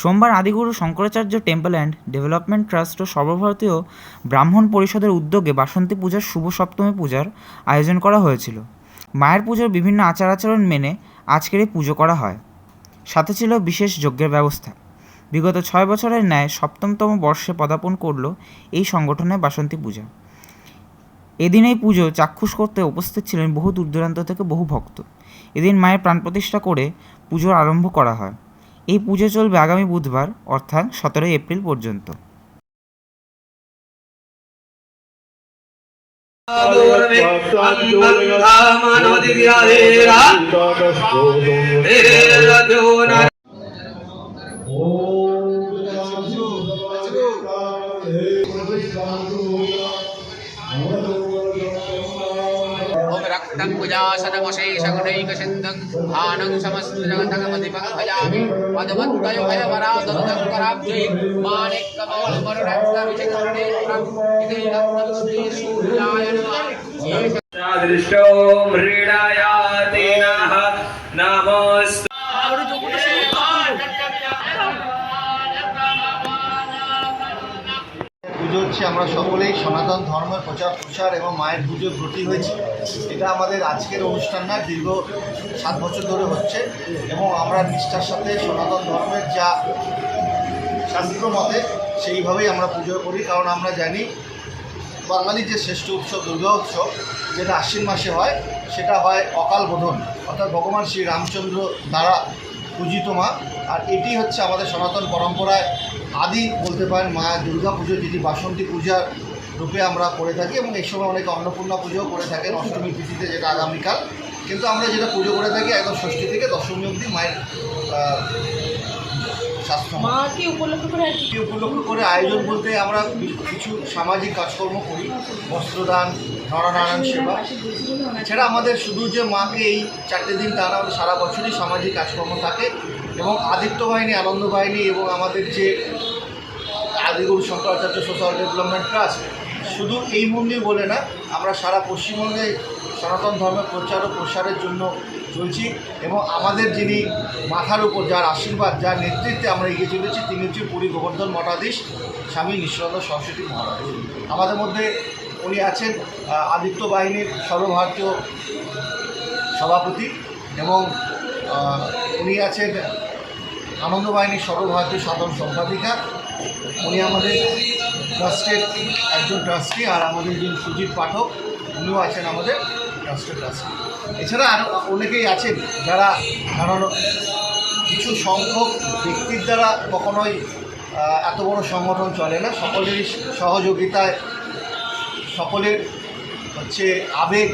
সোমবার Adiguru Shankaracharya temple and development trust ও সর্বভারতীয় ব্রাহ্মণ পরিষদের উদ্যোগে বাসন্তী পূজার শুভ সপ্তমী পূজার আয়োজন করা হয়েছিল। মায়ের পুজোর বিভিন্ন আচার আচরণ মেনে আজকের এই পুজো করা হয়। সাথে ছিল বিশেষ যজ্ঞের ব্যবস্থা। বিগত ছয় বছরের ন্যায় সপ্তমতম বর্ষে পদার্পণ করল এই সংগঠনে বাসন্তী পূজা। এদিন এই পুজো চাক্ষুষ করতে উপস্থিত ছিলেন বহু দূর দূরান্ত থেকে বহু ভক্ত। এদিন মায়ের প্রাণ প্রতিষ্ঠা করে পুজোর আরম্ভ করা হয়। এই পুজো চলবে আগামী বুধবার অর্থাৎ সতেরোই এপ্রিল পর্যন্ত। रक्तं कुजासनमशेषगुणैकसिन्धं भानं समस्तजगतगमधिपं भजामि पदवन्तयोभयवरादनुदङ्कराब्जै माणिक्यमौलिमरुरक्तविचिकरणेत्रम् इति रत्नं श्रीसूर्याय नमः एष दृष्टो मृडायाति পুজো হচ্ছে, আমরা সকলেই সনাতন ধর্মের প্রচার প্রসার এবং মায়ের পুজো ব্রতী হয়েছি। এটা আমাদের আজকের অনুষ্ঠান না, দীর্ঘ সাত বছর ধরে হচ্ছে এবং আমরা নিষ্ঠার সাথে সনাতন ধর্মের যা শাস্ত্র মতে সেইভাবেই আমরা পুজো করি। কারণ আমরা জানি, বাঙালির যে শ্রেষ্ঠ উৎসব, দুর্গা উৎসব, যেটা আশ্বিন মাসে হয়, সেটা হয় অকাল বোধন। অর্থাৎ ভগবান শ্রী রামচন্দ্র দ্বারা পূজিত মা। আর এটি হচ্ছে আমাদের সনাতন পরম্পরায় আদি বলতে পারেন মা দুর্গা পুজো, যেটি বাসন্তী পূজার রূপে আমরা করে থাকি এবং এই সময় অনেকে অন্নপূর্ণা পুজোও করে থাকেন, অষ্টমী তিথিতে যেটা আগামীকাল। কিন্তু আমরা যেটা পুজো করে থাকি একদম ষষ্ঠী থেকে দশমী অবধি মায়ের মাকে উপলক্ষ করে আর কি? কি উপলক্ষ করে? আয়োজন বলতে আমরা কিছু সামাজিক কাজকর্ম করি। বস্ত্রদান নরনারায়ণ সেবা। এছাড়া আমাদের শুধু যে মাকে এই চারটে দিন তা না আমাদের সারা বছরই সামাজিক কাজকর্ম থাকে এবং আদিত্য বাহিনী আনন্দ বাহিনী এবং আমাদের যে Adiguru Shankaracharya social development trust শুধু এই মন্দির বলে না আমরা সারা পশ্চিমবঙ্গে সনাতন ধর্মের প্রচার ও প্রসারের জন্য চলছি এবং আমাদের যিনি মাথার উপর যার আশীর্বাদ, যার নেতৃত্বে আমরা এগিয়ে চলেছি, তিনি হচ্ছেন পুরী গোবর্ধন মঠাধীশ স্বামী নিঃসন্দ সরস্বতী মহারাজ। আমাদের মধ্যে উনি আছেন আদিত্য বাহিনীর সর্বভারতীয় সভাপতি এবং উনি আছেন আনন্দ বাহিনীর সর্বভারতীয় সাধারণ সম্পাদিকা। উনি আমাদের ট্রাস্টের একজন ট্রাস্টি আর আমাদের যিনি সুজিত পাঠক, উনিও আছেন আমাদের ট্রাস্টের ট্রাস্টি এছাড়া আরও অনেকেই আছেন যারা কারণ কিছু সংখ্যক ব্যক্তির দ্বারা কখনোই এত বড় সংগঠন চলে না। সকলেরই সহযোগিতায় সকলের হচ্ছে আবেগ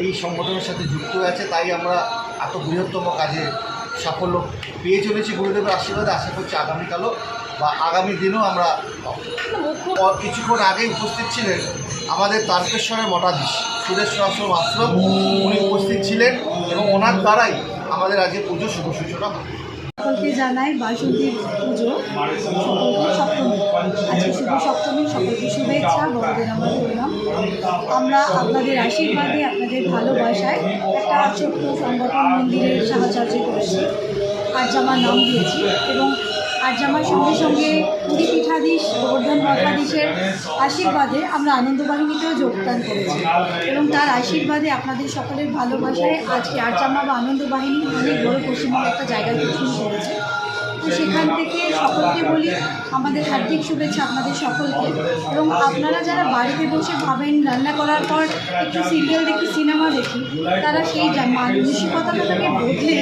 এই সংগঠনের সাথে যুক্ত আছে। তাই আমরা এত বৃহত্তম কাজে সাফল্য পেয়ে চলেছি গুরুদেবের আশীর্বাদে। আশা করছি আগামীকালও বা আগামী দিনও আমরা। কিছুক্ষণ আগে উপস্থিত ছিলেন আমাদের তারকেশ্বরের মঠাধীশ। সুরেশ্বর আশ্রম আশ্রম উনি উপস্থিত ছিলেন এবং ওনার দ্বারাই আমাদের আজকে পুজো শুভ সূচনা সকলকে জানাই বাসন্তী পুজো। সকলকে সপ্তমী। আজকে শুভ সপ্তমী। সকলকে শুভেচ্ছা বড়দের আমার প্রণাম। আমরা আপনাদের আশীর্বাদে, আপনাদের ভালোবাসায় একটা ছোট্ট সংগঠন মন্দিরের সাহায্য করেছি। আর্যামার নাম দিয়েছি এবং আর্যামার সঙ্গে সঙ্গে পুরী মঠাধীশের আশীর্বাদে আমরা আনন্দ বাহিনীতেও যোগদান করেছি এবং তার আশীর্বাদে আপনাদের সকলের ভালোবাসায় আজকে আর্যামা বা আনন্দ বাহিনী অনেক বড় পশ্চিমবঙ্গে একটা জায়গায় শুরু করেছে। তো সেখান থেকে সকলকে বলি, আমাদের হার্দিক শুভেচ্ছা আপনাদের সকলকে। এবং আপনারা যারা বাড়িতে বসে ভাবেন রান্না করার পর একটু সিরিয়াল দেখি, সিনেমা দেখি, তারা সেই মানসিকতাটাকে বদলে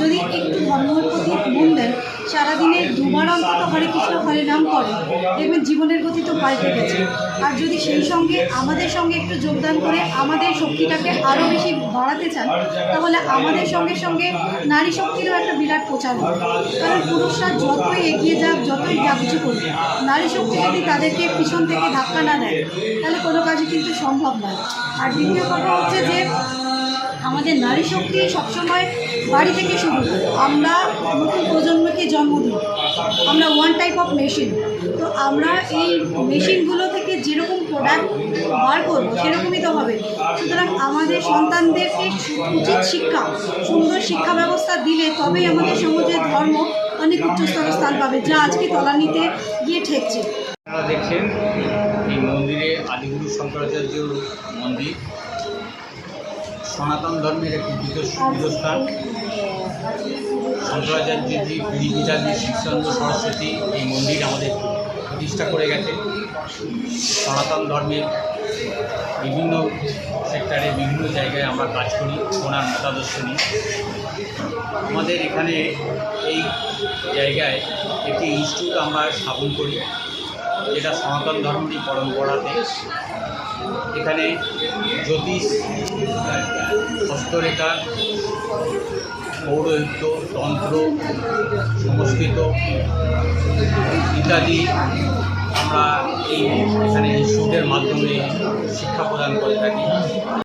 যদি একটু ধর্মের প্রতি মন দেন সারাদিনে দুবার অন্তত হরে কৃষ্ণ, হরে নাম করে। দেখবেন জীবনের গতি তো পাল্টে গেছে। আর যদি সেই সঙ্গে, আমাদের সঙ্গে একটু যোগদান করে আমাদের শক্তিটাকে আরও বেশি বাড়াতে চান, তাহলে আমাদের সঙ্গে সঙ্গে নারী শক্তিরও একটা বিরাট প্রচার হবে। কারণ পুরুষরা যতই এগিয়ে যাক, যতই যা কিছু করবে নারী শক্তি যদি তাদেরকে পিছন থেকে ধাক্কা না দেয়, তাহলে কোনো কাজই কিন্তু সম্ভব নয়। আর দ্বিতীয় কথা হচ্ছে যে, আমাদের নারী শক্তি সবসময় বাড়ি থেকে শুরু আমরা নতুন প্রজন্মকে জন্ম দিই। আমরা ওয়ান টাইপ অফ মেশিন তো আমরা এই মেশিনগুলো থেকে যেরকম প্রোডাক্ট বার করব, সেরকমই তো হবে। সুতরাং আমাদের সন্তানদেরকে উচিত শিক্ষা, সুন্দর শিক্ষা ব্যবস্থা দিলে তবেই আমাদের সমাজের ধর্ম অনেক উচ্চস্তর স্থান পাবে, যা আজকে তলানিতে গিয়ে ঠেকছে। দেখছেন এই মন্দিরে আদিগুরু শঙ্করাচার্য মন্দির। সনাতন ধর্মের একটি পীঠ- পীঠস্থান শঙ্করাচার্যজি গিরিপীঠাদি শিবচন্দ্র সরস্বতী এই মন্দির আমাদের প্রতিষ্ঠা করে গেছে। সনাতন ধর্মের বিভিন্ন সেক্টরে বিভিন্ন জায়গায় আমরা কাজ করি, ওনার মতাদর্শ নিয়ে। আমাদের এখানে এই জায়গায় একটি ইনস্টিটিউট আমরা স্থাপন করি, যেটা সনাতন ধর্মেরই পরম্পরাতে এখানে জ্যোতিষ, হস্তরেখা, পৌরোহিত্য, তন্ত্র, সংস্কৃত ইত্যাদি আমরা এই এখানে ইনস্টিটিউটের মাধ্যমে শিক্ষা প্রদান করে থাকি।